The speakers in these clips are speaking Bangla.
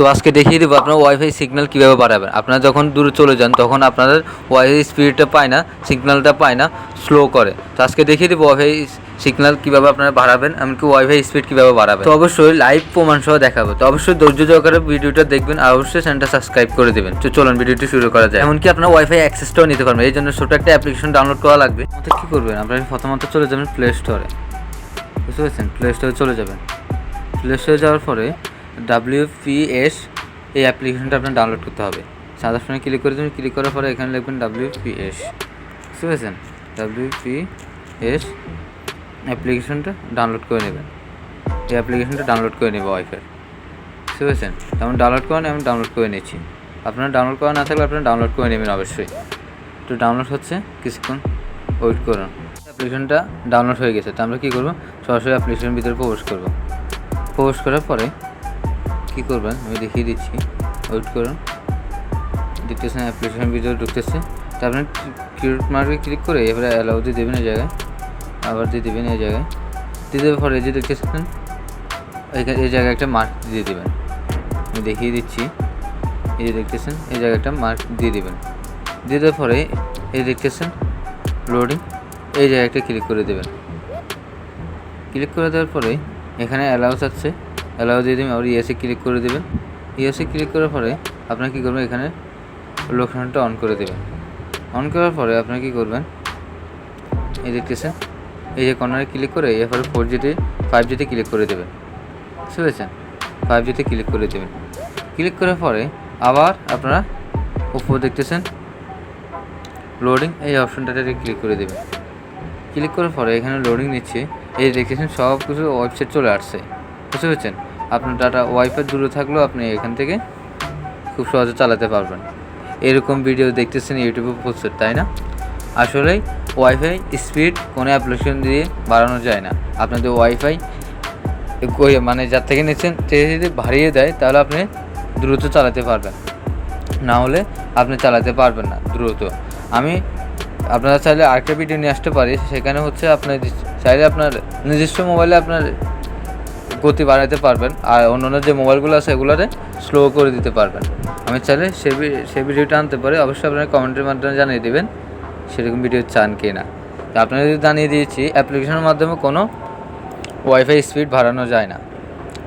তো আজকে দেখিয়ে দেবো আপনার ওয়াইফাই সিগন্যাল কীভাবে বাড়াবেন। আপনারা যখন দূরে চলে যান, তখন আপনাদের ওয়াইফাই স্পিডটা পায় না সিগন্যালটা পায় না স্লো করে। তো আজকে দেখিয়ে দেবো ওয়াইফাই সিগন্যাল কীভাবে আপনারা বাড়াবেন, এমনকি ওয়াইফাই স্পিড কীভাবে বাড়াবেন। তো অবশ্যই লাইভ প্রমাণ সহ দেখাবো। তো অবশ্যই ধৈর্য সহকারে ভিডিওটা দেখবেন আর অবশ্যই চ্যানেলটা সাবস্ক্রাইব করে দেবেন। তো চলুন ভিডিওটি শুরু করা যায় এমনকি আপনার ওয়াইফাই অ্যাক্সেসটাও নিতে পারবেন। এই জন্য ছোটো একটা অ্যাপ্লিকেশন ডাউনলোড করা লাগবে। আমাদের কী করবেন? আপনারা প্রথমত চলে যাবেন প্লে স্টোরে বুঝতে পেরেছেন? প্লে স্টোরে চলে যাবেন। প্লে স্টোরে যাওয়ার পরে ডাব্লিউ পি এস এই অ্যাপ্লিকেশনটা আপনার ডাউনলোড করতে হবে। সাদা ফোনে ক্লিক করে দেবেন ক্লিক করার পরে এখানে লিখবেন ডাব্লিউ পি এস বুঝতে পেরেছেন? ডাব্লিউ পি এস অ্যাপ্লিকেশনটা ডাউনলোড করে নেবেন। এই অ্যাপ্লিকেশনটা ডাউনলোড করে নেবে ওয়াইফাই বুঝতে পেরেছেন? যেমন ডাউনলোড করেন, আমি ডাউনলোড করে নিচ্ছি আপনারা ডাউনলোড করা না থাকলে আপনারা ডাউনলোড করে নেবেন অবশ্যই। তো ডাউনলোড হচ্ছে, কিছুক্ষণ ওয়েট করুন। অ্যাপ্লিকেশনটা ডাউনলোড হয়ে গেছে। তো আমরা কী করব? সরাসরি অ্যাপ্লিকেশনের ভিতরে প্রবেশ করব। প্রবেশ করার পরে কী করবেন? আমি দেখিয়ে দিচ্ছি। ওয়েট করুন। দেখতেছেন অ্যাপ্লিকেশনের ভিতরে ঢুকতেছে। তো আপনি কিউট মার্কে ক্লিক করে এবারে অ্যালাউ দিয়ে দেবেন এই জায়গায়। আবার দিয়ে দেবেন এই জায়গায়। দিয়ে দেওয়ার পরে যে দেখতেছেন, এখানে এই জায়গায় একটা মার্ক দিয়ে দেবেন। আমি দেখিয়ে দিচ্ছি। এই যে দেখতেছেন, এই জায়গায় একটা মার্ক দিয়ে দেবেন। দিয়ে দেওয়ার পরে এই দেখতেছেন লোডিং এই জায়গায় একটা ক্লিক করে দেবেন। ক্লিক করে দেওয়ার পরে এখানে অ্যালাউ আছে অ্যালাউ দিয়ে দেবেন আবার ইয়েসে ক্লিক করে দেবেন। ইয়েসে ক্লিক করার পরে আপনার কী করবেন? এখানে লোকেশনটা অন করে দেবেন। অন করার পরে আপনার কী করবেন? এই দেখতেছেন, এই যে কর্নারে ক্লিক করে এরপরে ফোর জিতে ফাইভ জিতে ক্লিক করে দেবেন। বুঝতে পেরেছেন ফাইভ জিতে ক্লিক করে দেবেন। ক্লিক করার পরে আবার আপনারা উপর দেখতেছেন লোডিং এই অপশনটাতে ক্লিক করে দেবেন। ক্লিক করার পরে এখানে লোডিং নিচ্ছে। এই দেখতেছেন সব কিছু ওয়েবসাইট চলে আসছে। বুঝতে পেরেছেন? আপনার ডাটা ওয়াইফাই দূরে থাকলেও আপনি এখান থেকে খুব সহজে চালাতে পারবেন। এরকম ভিডিও দেখতেছেন ইউটিউবে প্রচুর তাই না? আসলে ওয়াইফাই স্পিড কোনো অ্যাপ্লিকেশন দিয়ে বাড়ানো যায় না। আপনাদের ওয়াইফাই মানে যার থেকে নিচ্ছেন, সে যদি বাড়িয়ে দেয়, তাহলে আপনি দ্রুত চালাতে পারবেন। না হলে আপনি চালাতে পারবেন না, দ্রুত। আমি আপনারা চাইলে আরেকটা ভিডিও নিয়ে আসতে পারি, সেখানে হচ্ছে আপনার চাইলে আপনার নিজস্ব মোবাইলে আপনার গতি বাড়াতে পারবেন আর অন্যান্য যে মোবাইলগুলো আছে এগুলোতে স্লো করে দিতে পারবেন। আমি চাইলে সে সে ভিডিওটা আনতে পারি। অবশ্যই আপনারা কমেন্টের মাধ্যমে জানিয়ে দেবেন সেরকম ভিডিও চান কি না আপনারা যদি জানিয়ে দিয়েছি, অ্যাপ্লিকেশনের মাধ্যমে কোনো ওয়াইফাই স্পিড বাড়ানো যায় না।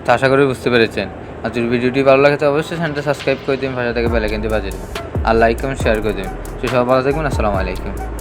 তো আশা করি বুঝতে পেরেছেন। আর যদি ভিডিওটি ভালো লাগে তো অবশ্যই চ্যানেলটা সাবস্ক্রাইব করে দিন ভাষা থেকে বেলাকেন্দি বাজিয়ে দেবেন। আর লাইক কমেন্ট শেয়ার করে দেবেন। সে সব ভালো থাকবেন, আসসালামু আলাইকুম।